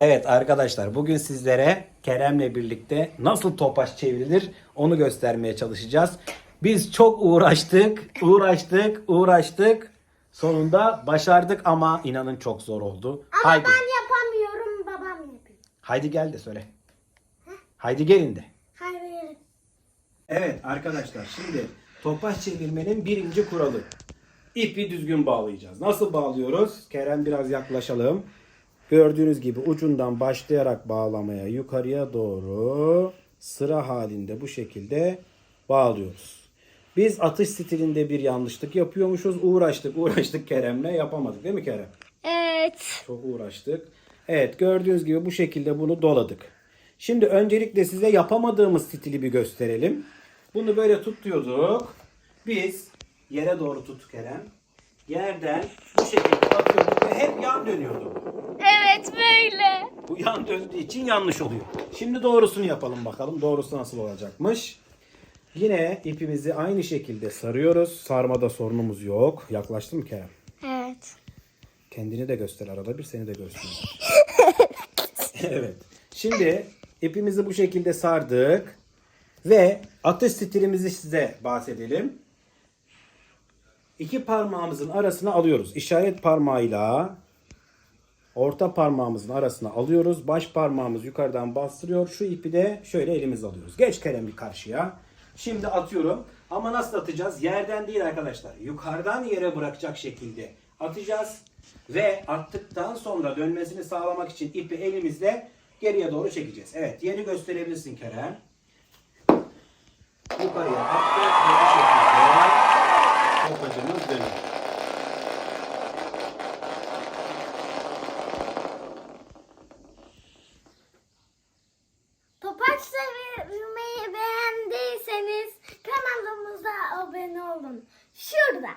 Evet arkadaşlar bugün sizlere Kerem'le birlikte nasıl topaç çevrilir onu göstermeye çalışacağız. Biz çok uğraştık, uğraştık, uğraştık. Sonunda başardık ama inanın çok zor oldu. Ama Haydi. ben yapamıyorum babam yapıyor. Haydi gel de söyle. Haydi gelin de. Hayır. Evet arkadaşlar şimdi topaç çevirmenin birinci kuralı. İpi düzgün bağlayacağız. Nasıl bağlıyoruz? Kerem biraz yaklaşalım. Gördüğünüz gibi ucundan başlayarak bağlamaya yukarıya doğru sıra halinde bu şekilde bağlıyoruz. Biz atış stilinde bir yanlışlık yapıyormuşuz. Uğraştık uğraştık Kerem'le yapamadık değil mi Kerem? Evet. Çok uğraştık. Evet gördüğünüz gibi bu şekilde bunu doladık. Şimdi öncelikle size yapamadığımız stili bir gösterelim. Bunu böyle tutuyorduk. Biz yere doğru tut Kerem. Yerden bu şekilde atıyorduk ve hep yan dönüyordu. Evet böyle. Bu yan döndüğü için yanlış oluyor. Şimdi doğrusunu yapalım bakalım. Doğrusu nasıl olacakmış. Yine ipimizi aynı şekilde sarıyoruz. Sarmada sorunumuz yok. Yaklaştın mı Kerem? Evet. Kendini de göster arada bir seni de göster. evet. Şimdi ipimizi bu şekilde sardık. Ve atış stilimizi size bahsedelim. İki parmağımızın arasına alıyoruz. İşaret parmağıyla orta parmağımızın arasına alıyoruz. Baş parmağımız yukarıdan bastırıyor. Şu ipi de şöyle elimiz alıyoruz. Geç Kerem bir karşıya. Şimdi atıyorum. Ama nasıl atacağız? Yerden değil arkadaşlar. Yukarıdan yere bırakacak şekilde atacağız. Ve attıktan sonra dönmesini sağlamak için ipi elimizle geriye doğru çekeceğiz. Evet yeni gösterebilirsin Kerem. Yukarıya attık ve bu şekilde topacımız dönüyor. Sevirmeyi beğendiyseniz kanalımıza abone olun. Şurada.